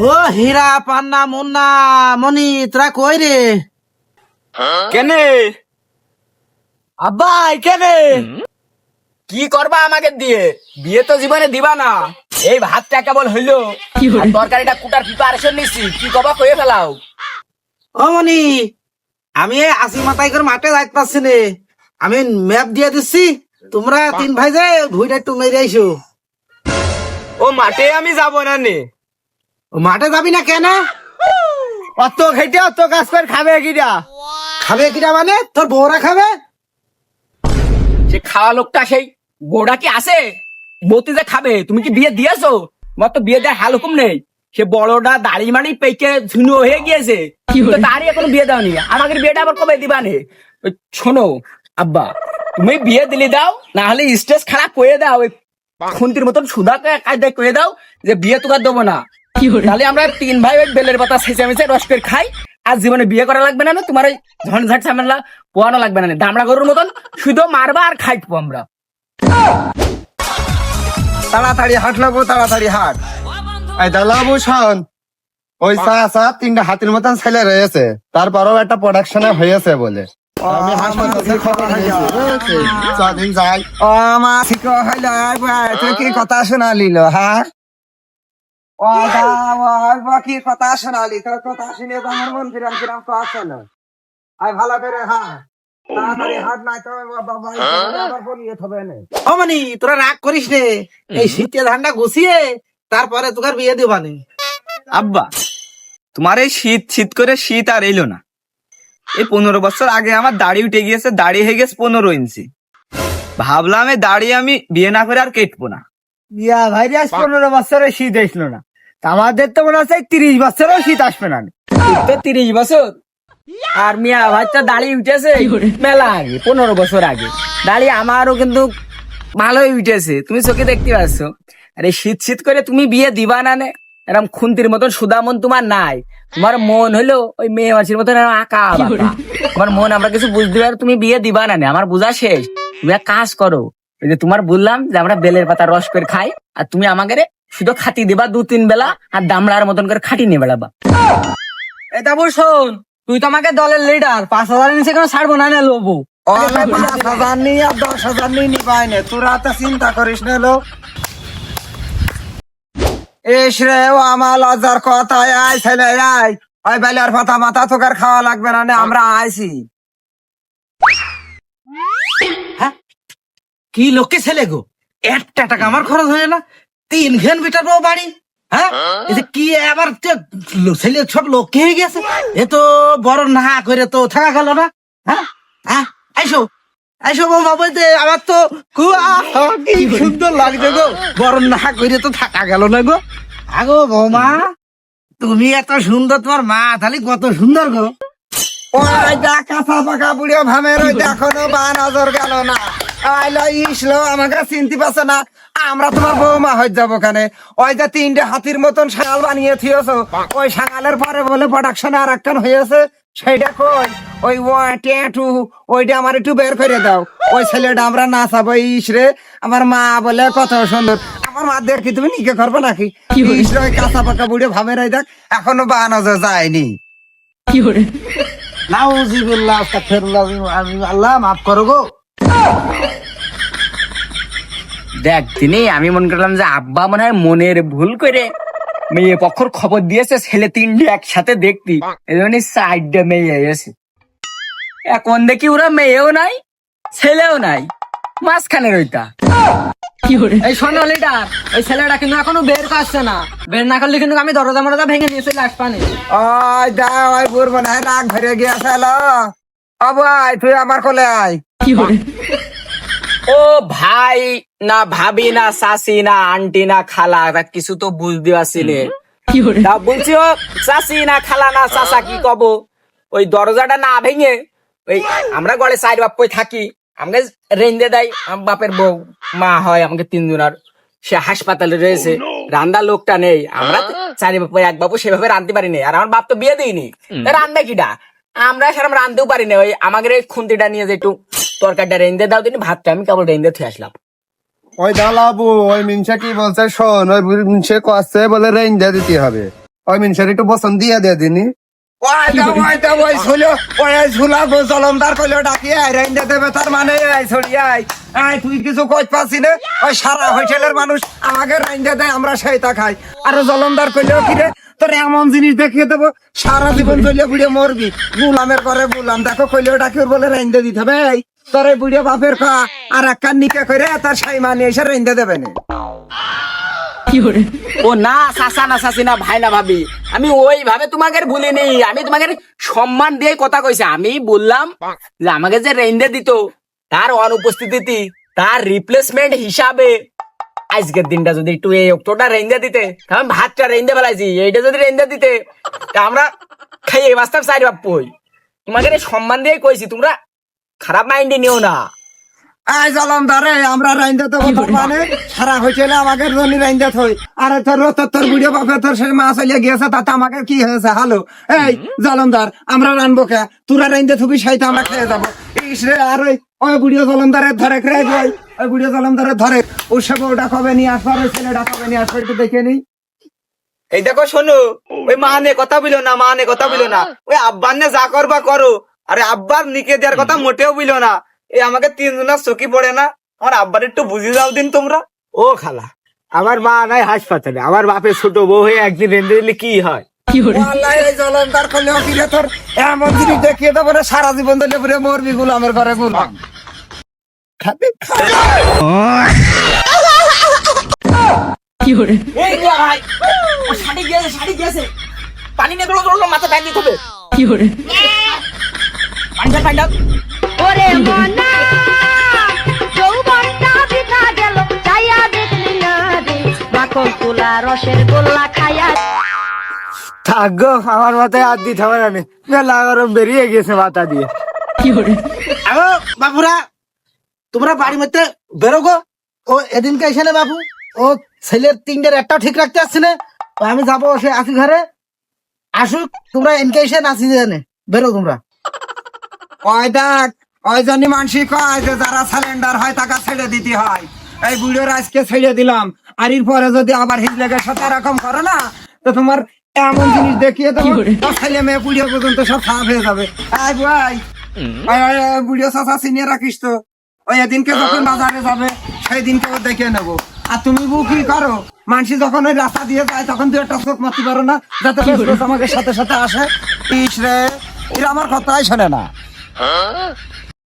ও হীরা পান্না মুন্না মনি তোরা কই রে? কেনে? আব্বাই কেনে? কি করবা আমাকে দিয়ে? বিয়ে তো জীবনে দিবা না। এই ভাতটা কেবল হইল। তরকারিটা কুটার প্রিপারেশন নিচ্ছি কি কবা কয়ে ফেলাও। ও মনি আমি এই আসি মাথায় করে মাঠে যাইতে পারছি নে। আমি ম্যাপ দিয়ে দিচ্ছি। তোমরা তিন ভাই যে ভুইটা একটু মেরে আইসো। ও মাঠে আমি যাব না নে। মাঠে যাবি না কেন? অত খেটে অত কাজ করে খাবে কিটা খাবে কিনা মানে? তোর বউরা খাবে? সে খাওয়া লোকটা সেই বউটা কি আছে? বউতি যে খাবে তুমি কি বিয়ে দিয়েছ? তোমার তো বিয়ে দেওয়ার হাল হুকুম নেই। সে বড়টা দাড়ি মাড়ি পেকে ঝুনো হয়ে গিয়েছে। তো তারই এখনও বিয়ে দাওনি আমাকে বিয়েটা আবার কবে দিবা নে? শোনো আব্বা তুমি বিয়ে দিলি দাও না হলে স্টেজ খারাপ করে দাও। ওই খুন্তির মতন সুদাকে কায়দায় করে দাও যে বিয়ে তোকে দেবো না। তাহলে আমরা তিন ভাই ওই বেলের পাতা সেচে মেচে রস করে খাই। আর জীবনে বিয়ে করা লাগবে না না তোমার ওই ঝনঝাট ঝামেলা পোয়ানো লাগবে না দামড়া গরুর মতন শুধু মারবা আর খাইবো আমরা। তাড়াতাড়ি হাট লাগবো তাড়াতাড়ি হাট। এই দালাবু শোন ওই চা চা তিনটা হাতির মতন ছেলে রয়েছে। তারপরেও একটা প্রোডাকশনে হয়েছে বলে। আমি হাসপাতালে খবর যাই। ও মা ঠিক হইল তুই কি কথা শোনালিল হ্যাঁ? কি কথা শোনালি তোর কথা শুনে তো আমার মন কিরাম কিরাম কথা না আই ভালো করে হ্যাঁ? তোরা রাগ করিস এই শীতে ধানটা গুছিয়ে তারপরে তোকার বিয়ে দিবানি আব্বা তোমার এই শীত শীত করে শীত আর এলো না। এই পনেরো বছর আগে আমার দাড়ি উঠে গিয়েছে দাড়ি হয়ে গেছে পনেরো ইঞ্চি। ভাবলাম এই দাড়ি আমি বিয়ে না করে আর কেটবো না। ইয়া ভাইরাস পনেরো বছরের শীত আসলো না। আমাদের তো মনে হচ্ছে তিরিশ বছরেও শীত আসবে না। তো তিরিশ বছর। আর মিয়া ভাইটা দাড়ি উঠেছে মেলা আগে পনেরো বছর আগে। দাড়ি আমারও কিন্তু ভালোই উঠেছে তুমি চোখে দেখতে পাচ্ছ। আরে শীত শীত করে তুমি বিয়ে দিবা না নে? এরকম খুন্তির মতন সুদা মন তোমার নাই। তোমার মন হলো ওই মেয়ে মাসির মতন আঁকা তোমার মন আমরা কিছু বুঝতে পারি তুমি বিয়ে দিবা না নে আমার বোঝা শেষ। তুমি এক কাজ করো ওই যে তোমার বললাম যে আমরা বেলের পাতা রস করে খাই আর তুমি আমাকে রে শুধু খাতি দিবা দু তিন বেলা আর দামড়ার মতন করে খাটি নিয়ে বেড়াবা। এটা বল শোন তুই তো আমাকে দলের লিডার পাঁচ হাজার নিচে কেন ছাড়বো না না লোবো। পাঁচ হাজার নিই আর দশ হাজার নিই নিবাই না তোরা তো চিন্তা করিস না লোক এস রে ও আমার লজ্জার কথা আয় ছেলে আয়। ওই বেলার পাতা মাথা তোকার খাওয়া লাগবে না আমরা আইছি। কি লোকে ছেলে গো? একটা টাকা আমার খরচ হয়ে না? তিন ঘেন বিটার বউ বাড়ি হ্যাঁ? কি আবার ছেলে সব লোক হয়ে গেছে এ তো বড় না করে তো থাকা গেল না হ্যাঁ? হ্যাঁ? আইসো আইসো আমার তো কি সুন্দর লাগছে গো। বড় না করে তো থাকা গেল না গো। আগো বৌমা তুমি এত সুন্দর তোমার মা তাহলে কত সুন্দর গো। ওই দেখ পাকা বুড়িও ভামের ওই এখনও বা নজর গেল না। আইলো ইসলো আমাকে চিনতে পারছে না। আমরা তোমার বৌমা হয়ে যাব ওই যে তিনটে হাতির মতন শাল বানিয়ে থিয়েছ ওই শাঙালের পরে বলে প্রোডাকশন আর একখান হয়েছে সেইটা কই? ওই ট্যাটু ওইটা আমার একটু বের করে দাও। ওই ছেলেটা আমরা নাচাবো ইসরে আমার মা বলে কত সুন্দর। আমার মা দেখি তুমি নিকে করবে নাকি? ইসরে ওই কাঁচা পাকা বুড়িও ভাবে ওই দেখ এখনও বা নজর যায়নি। নাউজিবিল্লাহ আস্তাগফিরুল্লাহ আমি আল্লাহ মাফ করো গো। দেখ দিনে আমি মনে করলাম যে আব্বা মনে হয় মনের ভুল করে মেয়ে পক্ষর খবর দিয়েছে ছেলে তিনটে একসাথে দেখতি। এই জন্য সাইডটা মেয়ে এসে এখন দেখি ওরা মেয়েও নাই ছেলেও নাই। মাঝখানের ওইটা এই শোনো লিডার ওই ছেলেটা কিন্তু এখনও বের করছে না। বের না করলে কিন্তু আমি দরজা মরজা ভেঙে নিয়ে চলে আসবানি ওই দা ওই বুড় মনে হয় রাগ ধরে গিয়েছে হ্যালো ও ভাই তুই আমার কোলে আয়। ও ভাই না ভাবি না শাসি না আন্টি না খালা তা কিছু তো বুঝতে পারছিলে। তা বলছি ও চাষি না খালা না চাষা কি কব? ওই দরজাটা না ভেঙে ওই আমরা গড়ে সাইড বাপ্পই থাকি আমাকে রেঞ্জে দেয় আমার বাপের বউ মা হয় আমাকে তিনজন আর সে হাসপাতালে রয়েছে। রান্দা লোকটা নেই আমরা চারি বাপু এক বাপু সেভাবে রাঁধতে পারিনি আর আমার বাপ তো বিয়ে দিইনি রান্দা রান্না কিটা আমরা সেরকম রাঁধতেও পারিনি ওই আমাদের এই খুন্তিটা নিয়ে যে একটু তরকারিটা রেঞ্জে দাও দিন ভাতটা আমি কেবল রেঞ্জে থুয়ে আসলাম। ওই দালাবু ওই মিনসা কি বলছে শোন ওই মিনসে কষছে বলে রেঞ্জ দিতে হবে। ওই মিনসার একটু বসন দিয়ে দিয়ে দিনি। ওই দা ওই দা ওই ঝুলো ওই ঝুলা গো জলমদার কইলো ডাকি আই রাইন্দা দেবে তার মানে আই ছড়ি আই আই তুই কিছু পাচ্ছি না? ওই সারা হোটেলের মানুষ আমাকে রাইন্দা দেয় আমরা খাই। আর জলমদার কইলো কি রে তোর এমন জিনিস দেখিয়ে দেবো সারা জীবন চলিয়ে বুড়ে মরবি। গুলামের করে গুলাম দেখো কইলেও ডাকি ওর বলে রাইন্দা দিতে হবে তোর এই বুড়ে বাপের কা আর এক কান নিকে করে তার সাই মানিয়ে এসে রাইন্দা দেবে না। ও না চাচা না চাচি না ভাই না ভাবি। আমি ওইভাবে তোমাকে ভুলিনি আমি তোমাকে সম্মান দিয়ে কথা কইছি। আমি বললাম যে আমাকে যে রেঞ্জে দিত তার অনুপস্থিতি তার রিপ্লেসমেন্ট হিসাবে আজকের দিনটা যদি একটু এই অক্টোটা রেঞ্জে দিতে তাহলে ভাতটা রেঞ্জে বেলাইছি এইটা যদি রেঞ্জে দিতে তা আমরা খাইয়ে বাস্তব চাই বাপ্পই তোমাকে সম্মান দিয়ে কইছি তোমরা খারাপ মাইন্ডে নিও না। আই জলম দারে আমরা রাইন্দা তো মানে? সারা হয়েছিল আমাকে জন্য রাইন্দা থই। আরে তোর তোর তোর বুড়িও বাপে তোর সে গিয়েছে তাতে আমাকে কি হয়েছে? হালো এই জলমদার আমরা রানবো কে? তোরা রাইন্দা থুবি সাইতে আমরা খেয়ে যাব। ইস রে আর ওই ওই বুড়িও ধরে রে ওই ওই বুড়িও জলমদারে ধরে। ওর সঙ্গে ওটা কবে নিয়ে আসবার ওই ছেলেটা কবে নিয়ে আসবার একটু দেখে নি এই দেখো শোনো ওই মা নে কথা বলো না মা নে কথা বলো না। ওই আব্বান নে যা করবা করো। আরে আব্বার নিকে দেওয়ার কথা মোটেও বুঝলো না। এ আমাকে তিনজনের চকি পড়ে না। আমার আব্বার একটু বুঝি যাও দিন তোমরা। ও খালা আমার মা নাই হাসপাতালে। আমার বাপের ছোট বউ হয়ে একদিন রেঁধে দিলে কি হয়? এমন জিনিস দেখিয়ে দেবো সারা জীবন ধরে পুরে মরবি গুলামের ঘরে গুলাম। খাবি এই ভাই ও শাড়ি গিয়েছে শাড়ি গিয়েছে। পানি মাথা ব্যাগ দিতে হবে। কি করে দাও ওরে মনা যৌবনটা গেল চাইয়া দেখলি না রে। মাখন তুলা রসের গোল্লা থাকো আমার মাথায় হাত দিতে হবে না মেলা গরম বেরিয়ে গেছে মাথা দিয়ে। আগো বাবুরা তোমরা বাড়ির মধ্যে বেরো গো। ও এদিনকে এসে না বাবু। ও ছেলের তিনটের একটাও ঠিক রাখতে আসছে না। আমি যাব সে আসি ঘরে। আসুক তোমরা এনকে এসে নাচি জানে বেরো তোমরা। ওই দেখ ওই জন্য মানসি কয় যে যারা সিলিন্ডার হয় তাকে ছেড়ে দিতে হয়। এই বুড়োর আজকে ছেড়ে দিলাম। আর এর পরে যদি আবার হিজলেগের সাথে এরকম করো না তো তোমার এমন জিনিস দেখিয়ে দেবো ছেলে মেয়ে বুড়িয়ে পর্যন্ত সব হয়ে যাবে। ভাই চিনিয়ে রাখিস তো। ওই এদিনকে যখন বাজারে যাবে সেই দিনকে ও দেখে নেব। আর তুমি কি করো? মানুষ যখন ওই রাস্তা দিয়ে যায় তখন তুই একটা চোখ মারতে পারো না যাতে আমাকে সাথে সাথে আসে। ইস রে এরা আমার কথাই শোনে না। Huh?